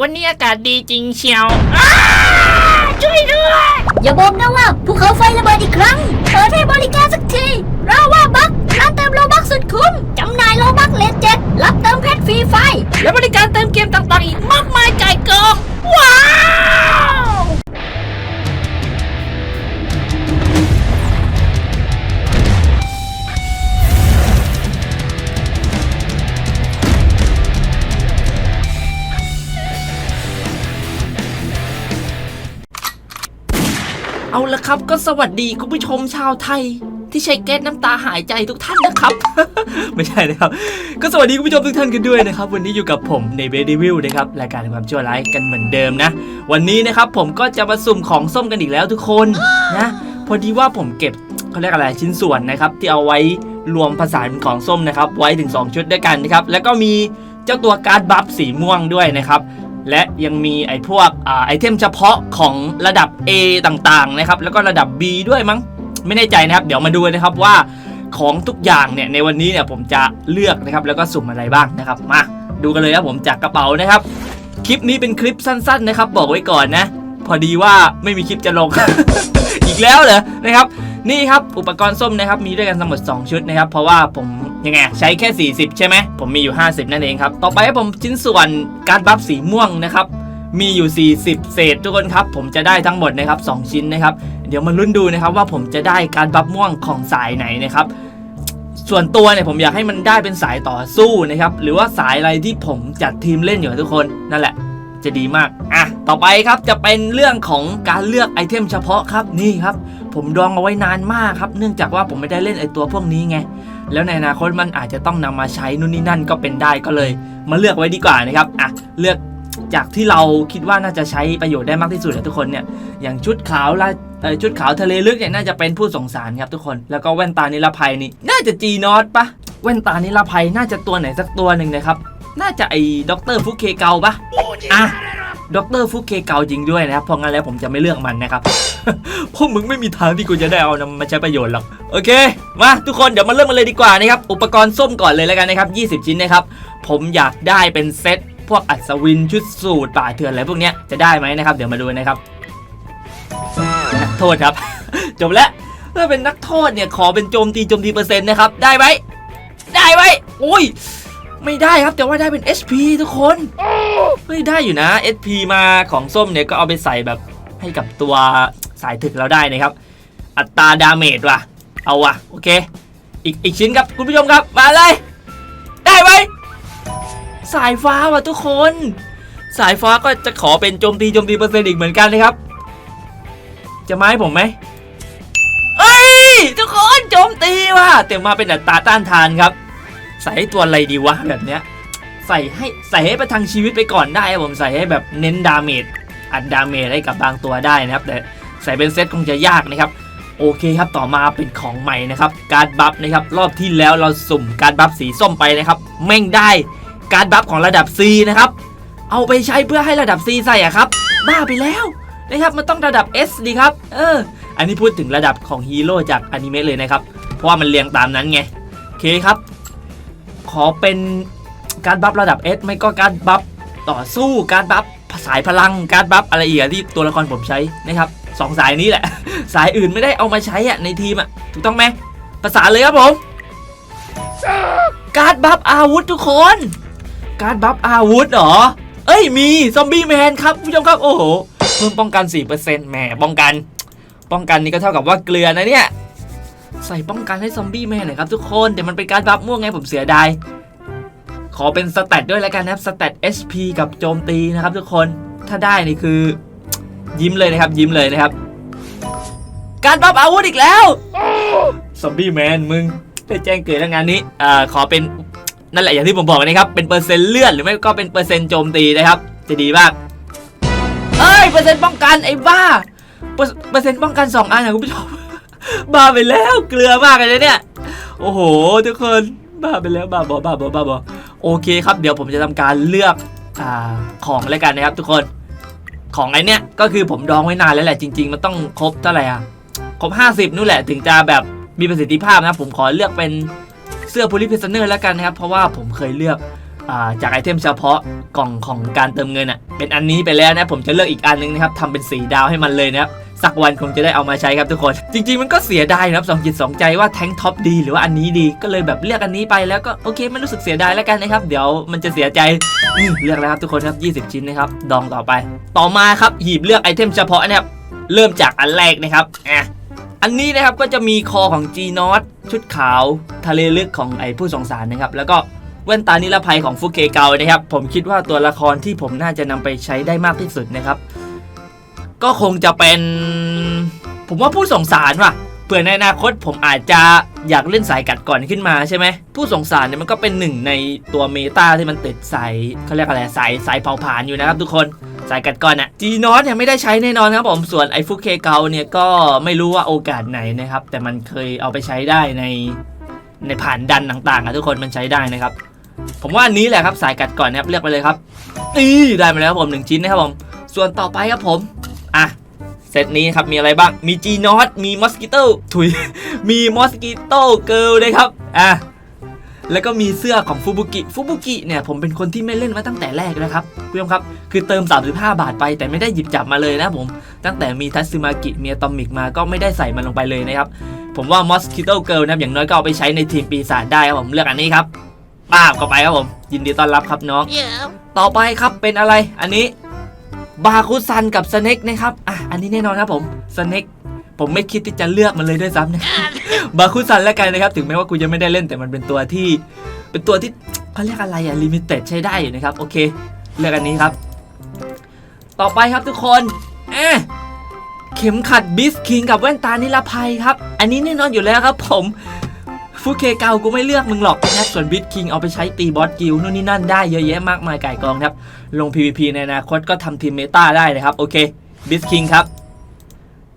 วันนี้อากาศดีจริงเชียวอ้าช่วยด้วย อย่าบอกนะว่าภูเขาไฟระเบิดอีกครั้งเปิดให้บริการสักทีเราว่าบักร้านเติมโลบักสุดคุ้มจำหน่ายโลบักเลนเจ็ดรับเติมเพชรฟรีไฟ และบริการเติมเกมต่างๆอีกมากมายไก่ายกองว้า เอาละครับก็สวัสดีคุณผู้ชมชาวไทย ที่ใช้แก๊สน้ำตาหายใจทุกท่านนะครับ ไม่ใช่นะครับ ก็สวัสดีคุณผู้ชมทุกท่านกันด้วยนะครับ วันนี้อยู่กับผมในเบดิวิลนะครับรายการความชั่วร้ายกันเหมือนเดิมนะ วันนี้นะครับผมก็จะมาสุ่มของส้มกันอีกแล้วทุกคนนะพอดีว่าผมเก็บเขาเรียกอะไรชิ้นส่วนนะครับ ที่เอาไว้รวมผสานเป็นของส้มนะครับ ไว้ถึง 2 ชุดด้วยกันนะครับแล้วก็มีเจ้าตัวการ์ดบัฟสีม่วงด้วยนะครับ และยังมีไอ้พวกอไอเทมเฉพาะของระดับ A ต่างๆนะครับแล้วก็ระดับ B ด้วยมั้งไม่แน่ใจนะครับ เดี๋ยวมาดูนะครับว่าของทุกอย่างเนี่ยในวันนี้เนี่ยผมจะเลือกนะครับแล้วก็สุ่มอะไรบ้างนะครับมาดูกันเลยครับผมจากกระเป๋านะครับ คลิปนี้เป็นคลิปสั้นๆนะครับ บอกไว้ก่อนนะ พอดีว่าไม่มีคลิปจะลงอีกแล้วเหรอนะครับ นี่ครับอุปกรณ์ส้มนะครับมีด้วยกันทั้งหมด 2 ชุดนะครับ เพราะว่าผมยังไงใช้แค่ 40 ใช่ไหมผมมีอยู่ 50 นั่นเองครับ ต่อไปให้ผมชิ้นส่วนการบัฟสีม่วงนะครับมีอยู่ 40 เศษทุกคนครับ ผมจะได้ทั้งหมดนะครับ 2 ชิ้นนะครับ เดี๋ยวมาลุ้นดูนะครับว่าผมจะได้การบัฟม่วงของสายไหนนะครับ ส่วนตัวเนี่ยผมอยากให้มันได้เป็นสายต่อสู้นะครับ หรือว่าสายอะไรที่ผมจัดทีมเล่นอยู่ทุกคนนั่นแหละ จะดีมาก อะ ต่อไปครับจะเป็นเรื่องของการเลือกไอเทมเฉพาะครับนี่ครับ ผมดองเอาไว้นานมากครับ เนื่องจากว่าผมไม่ได้เล่นไอตัวพวกนี้ไง แล้วในอนาคตมันอาจจะต้องนำมาใช้นู่นนี่นั่นก็เป็นได้ก็เลย มาเลือกไว้ดีกว่านะครับอะเลือกจากที่เราคิดว่าน่าจะใช้ประโยชน์ได้มากที่สุดนะทุกคนเนี่ยอย่างชุดขาวละชุดขาวทะเลลึกเนี่ยน่าจะเป็นผู้สงสารครับทุกคน แล้วก็แว่นตานิรภัยนี่ น่าจะจีนอตปะแว่นตานิรภัยน่าจะตัวไหนสักตัวหนึ่งนะครับ น่าจะไอ้ด็อกเตอร์ฟุกเคเกาปะอะ ด็อกเตอร์ฟุกเคเกาจริงด้วยนะครับเพราะงั้นแล้วผมจะไม่เลือกมันนะครับพวกมึงไม่มีทางที่กูจะได้เอานำมาใช้ประโยชน์หรอกโอเคมาทุกคนเดี๋ยวมาเริ่มกันเลยดีกว่านะครับอุปกรณ์ส้มก่อนเลยแล้วกันนะครับ20 ชิ้นนะครับผมอยากได้เป็นเซตพวกอัศวินชุดสูตรป่าเถื่อนอะไรพวกเนี้ยจะได้ไหมนะครับเดี๋ยวมาดูนะครับนักโทษครับ จบแล้วถ้าเป็นนักโทษเนี่ยขอเป็นโจมตีโจมตีเปอร์เซ็นต์นะครับได้ไหมได้ไหมโอ้ย ไม่ได้ครับแต่ว่าได้เป็น HP ทุกคนเฮ้ยได้อยู่นะ HP มาของส้มเนี่ยก็เอาไปใส่แบบให้กับตัวสายถึกเราได้นะครับ อัตราดาเมจว่ะ เอาว่ะโอเค อีกอีกชิ้นครับคุณผู้ชมครับมาเลย ได้ไหมสายฟ้าว่ะทุกคน สายฟ้าก็จะขอเป็นโจมตีโจมตีเปอร์เซ็นต์อีกเหมือนกันนะครับ จะมาให้ผมไหมเอ้ยทุกคนโจมตีว่ะแต่มาเป็นอัตราต้านทานครับ ใส่ให้ตัวอะไรดีวะแบบเนี้ยใส่ให้ใส่ให้ประทังชีวิตไปก่อนได้ผมใส่ให้แบบเน้นดาเมจอัดดาเมจให้กับบางตัวได้นะครับ แต่ใส่เป็นเซตคงจะยากนะครับโอเคครับต่อมาเป็นของใหม่นะครับ การบัฟนะครับรอบที่แล้วเราสุ่มการบัฟสีส้มไปนะครับแม่งได้การบัฟของระดับ C นะครับเอาไปใช้เพื่อให้ระดับ C ใส่อะครับบ้าไปแล้วนะครับมันต้องระดับ S ดีครับเอออันนี้พูดถึงระดับของฮีโร่จากอนิเมะเลยนะครับเพราะว่ามันเรียงตามนั้นไงโอเคครับ ขอเป็นการบัฟระดับ S ไม่ก็การบัฟต่อสู้การบัฟสายพลังการบัฟอะไรอีกอะที่ตัวละครผมใช้นะครับสองสายนี้แหละ สายอื่นไม่ได้เอามาใช้อะในทีมอะถูกต้องไหมประสาเลยครับผมการบัฟอาวุธทุกคน การบัฟอาวุธเหรอ เอ้ยมีซอมบี้แมนครับผู้ชมครับโอ้โหเพิ่มป้องกัน4%แหมป้องกัน ป้องกันนี่ก็เท่ากับว่าเกลือนะเนี่ย ใส่ป้องกันให้ซอมบี้แมนหน่อยครับทุกคนแต่มันเป็นการบัฟม่วงไงผมเสียดายขอเป็นสแตทด้วยแล้วกันนะครับสแตท HP กับโจมตีนะครับทุกคนถ้าได้นี่คือ ยิ้มเลยนะครับ ยิ้มเลยนะครับ การบัฟอาวุธอีกแล้วซอมบี้แมนมึงได้แจ้งเกิดแล้วงานนี้อ่าขอเป็นนั่นแหละอย่างที่ผมบอกนะครับเป็นเปอร์เซ็นต์เลือดหรือไม่ก็เป็นเปอร์เซ็นต์โจมตีนะครับ จะดีมากเอ้ยเปอร์เซ็นต์ป้องกันไอ้บ้าเปอร์เปอร์เซ็นต์ป้องกันสองอันนะคุณผู้ชม บ้าไปแล้วเกลือมากเลยเนี่ย โอ้โห ทุกคนบ้าไปแล้วบ้าบอบ้าบอบ้าบอโอเคครับเดี๋ยวผมจะทำการเลือกอของแล้วกันนะครับ ทุกคนของไอเนี้ยก็คือผมดองไว้นานแล้วแหละจริง ๆ มันต้องครบเท่าไหร่อะครบ 50นู่นแหละถึงจะแบบมีประสิทธิภาพนะผมขอเลือกเป็นเสื้อ p พลิ p เพ s เนอร์แล้วกันนะครับ เพราะว่าผมเคยเลือก จากไอเทมเฉพาะกล่องของการเติมเงินอะเป็นอันนี้ไปแล้วนะผมจะเลือกอีกอันนึงนะครับทำเป็นสีดาวให้มันเลยนะครับสักวันคงจะได้เอามาใช้ครับทุกคน จริง ๆ มันก็เสียดายนะครับสองจิตสองใจว่าแทงท็อปดีหรือว่าอันนี้ดีก็เลยแบบเลือกอันนี้ไปแล้วก็โอเคไม่รู้สึกเสียดายแล้วกันนะครับ เดี๋ยวมันจะเสียใจเลือกแล้วครับทุกคนครับ 20 ชิ้นนะครับดองต่อไป ต่อมาครับหีบเลือกไอเทมเฉพาะนะครับเริ่มจากอันแรกนะครับอะอันนี้นะครับก็จะมีคอของ G n o t ชุดขาว ทะเลลึกของไอผู้สงสารนะครับ แล้วก็ แว่นตานิรภัยของฟุเคเกานะครับ ผมคิดว่าตัวละครที่ผมน่าจะนำไปใช้ได้มากที่สุดนะครับ ก็คงจะเป็น ผมว่าผู้สงสารว่ะเผื่อในอนาคตผมอาจจะอยากเล่นสายกัดก่อนขึ้นมาใช่ไหมผู้สงสารเนี่ยมันก็เป็นหนึ่งในตัวเมตาที่มันติดสายเขาเรียกอะไรสายสายเผาผลาญอยู่นะครับทุกคนสายกัดก่อนอะจีนอสเนี่ยไม่ได้ใช้แน่นอนครับผมส่วนไอฟุกเคเกาเนี่ยก็ไม่รู้ว่าโอกาสไหนนะครับ แต่มันเคยเอาไปใช้ได้ในในผ่านดันต่างๆอะทุกคนมันใช้ได้นะครับ ผมว่าอันนี้แหละครับสายกัดก่อนนะครับเลือกไปเลยครับนี่ได้มาแล้วครับผมหนึ่งชิ้นนะครับผมส่วนต่อไปครับผมอะเซตนี้ครับมีอะไรบ้างมีจีนอสมีมอสกิโต้ถุยมีมอสกิโต้เกิลนะครับอะแล้วก็มีเสื้อของฟูบุกิฟูบุกิเนี่ยผมเป็นคนที่ไม่เล่นมาตั้งแต่แรกนะครับคุณผู้ชมครับ คือเติม 35 บาทไปแต่ไม่ได้หยิบจับมาเลยนะผม ตั้งแต่มีทัตสึมากิมีอะตอมิกมาก็ไม่ได้ใส่มันลงไปเลยนะครับ ผมว่ามอสคิโตเกิลนะครับอย่างน้อยก็เอาไปใช้ในทีมปีศาจได้ครับผมเลือกอันนี้ครับ ป้าบเข้าไปครับผม ยินดีต้อนรับครับน้อง ต่อไปครับเป็นอะไร อันนี้บาคุซันกับสเน็กนะครับอะอันนี้แน่นอนครับผมสเน็กผมไม่คิดที่จะเลือกมันเลยด้วยซ้ำนะครับบาคุซันแล้วกันนะครับ ถึงแม้ว่ากูจะไม่ได้เล่นแต่มันเป็นตัวที่ เป็นตัวที่เขาเรียกอะไรอะลิมิเต็ดใช้ได้อยู่นะครับ โอเค เลือกอันนี้ครับ ต่อไปครับทุกคนเอะเข็มขัดบิสคิงกับแว่นตานิรภัยครับ อันนี้แน่นอนอยู่แล้วครับ ผม ฟูเคเกากูไม่เลือกมึงหรอกนะครับส่วนบิสคิงเอาไปใช้ตีบอสกิลนู่นนี่นั่นได้เยอะแยะมากมายไก่กองครับลง PVP ในอนาคตก็ทำทีมเมตาได้นะครับโอเคบิสคิงครับ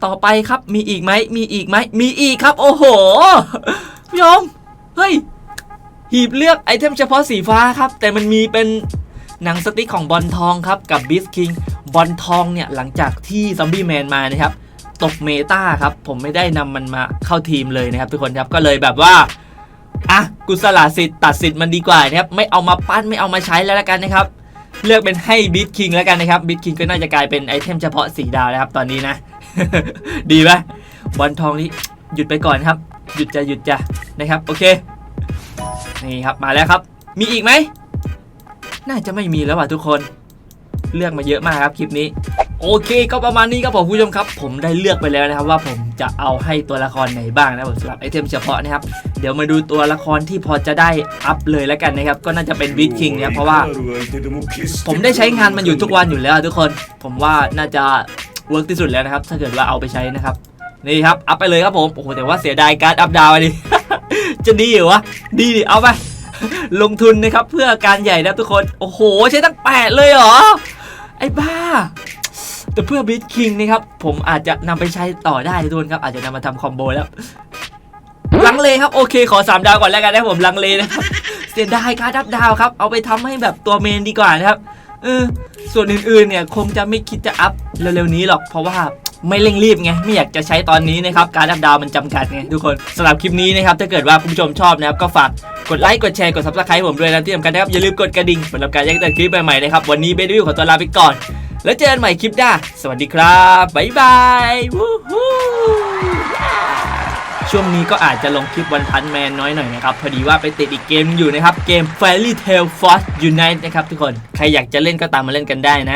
ต่อไปครับมีอีกไหมมีอีกไหมมีอีกครับ โอ้โหพี่ยมเฮ้ยหีบเลือกไอเทมเฉพาะสีฟ้าครับ แต่มันมีเป็นหนังสติ๊กของบอลทองครับ กับบิสคิงบอลทองเนี่ย หลังจากที่ซอมบี้แมนมานะครับ ตกเมตาครับ ผมไม่ได้นำมันมาเข้าทีมเลยนะครับ ทุกคนครับก็เลยแบบว่าอะกุสละสิทธิ์ตัดสิทธิ์มันดีกว่านะครับไม่เอามาปั้นไม่เอามาใช้แล้วละกันนะครับ เลือกเป็นให้บิ t คิงแล้วกันนะครับบิ t คิงก็น่าจะกลายเป็นไอเทมเฉพาะสีดาวแล้วครับตอนนี้นะ ดีไหมบอลทองนี้หยุดไปก่อนครับ หยุดจะหยุดจะนะครับโอเคนี่ครับมาแล้วครับ มีอีกไหมน่าจะไม่มีแล้วว่ะทุกคน เลือกมาเยอะมากครับคลิปนี้ โอเคก็ประมาณนี้ครับผมผู้ชมครับ ผมได้เลือกไปแล้วนะครับว่าผมจะเอาให้ตัวละครไหนบ้างนะผมสำหรับไอเทมเฉพาะนะครับ เดี๋ยวมาดูตัวละครที่พอจะได้อัพเลยแล้วกันนะครับ ก็น่าจะเป็นวิทคิงนะครับเพราะว่า ผมได้ใช้งานมันอยู่ทุกวันอยู่แล้วทุกคน ผมว่าน่าจะเวิร์กที่สุดแล้วนะครับ ถ้าเกิดว่าเอาไปใช้นะครับนี่ครับอัพไปเลยครับผมโอ้โหแต่ว่าเสียดายการอัพดาวน์อะดิจะดีเหรอวะดีดิเอาไปลงทุนนะครับเพื่อการใหญ่นะทุกคน โอ้โห ใช้ตั้งแปดเลยเหรอไอ้บ้า แต่เพื่อบิทคิงนะครับผมอาจจะนำไปใช้ต่อได้ทุกคนครับอาจจะนำมาทำคอมโบแล้วลังเลครับโอเคขอ 3 ดาวก่อนแล้วกันนะผมลังเลนะครับเสียดายการ์ดอัพดาวครับเอาไปทำให้แบบตัวเมนดีกว่านะครับเออส่วนอื่นๆเนี่ยคงจะไม่คิดจะอัพเร็วๆนี้หรอกเพราะว่าไม่เร่งรีบไงไม่อยากจะใช้ตอนนี้นะครับการอัพดาวมันจำกัดไงทุกคนสำหรับคลิปนี้นะครับถ้าเกิดว่าคุณผู้ชมชอบนะครับก็ฝากกดไลค์กดแชร์กด subscribe ผมด้วยนะที่สำคัญนะครับอย่าลืมกดกระดิ่งสำหรับการแจ้งเตือนคลิปใหม่ๆนะครับวันนี้เบดวิวขอตัวลาไปก่อน แล้วเจอกันใหม่คลิปหน้า สวัสดีครับ บ๊ายบายวู้ฮู้ช่วงนี้ก็อาจจะลงคลิปวันพันแมนน้อยหน่อยนะครับ พอดีว่าไปติดอีกเกมอยู่นะครับ เกม Fairy Tail Force Unite นะครับทุกคน ใครอยากจะเล่นก็ตามมาเล่นกันได้นะ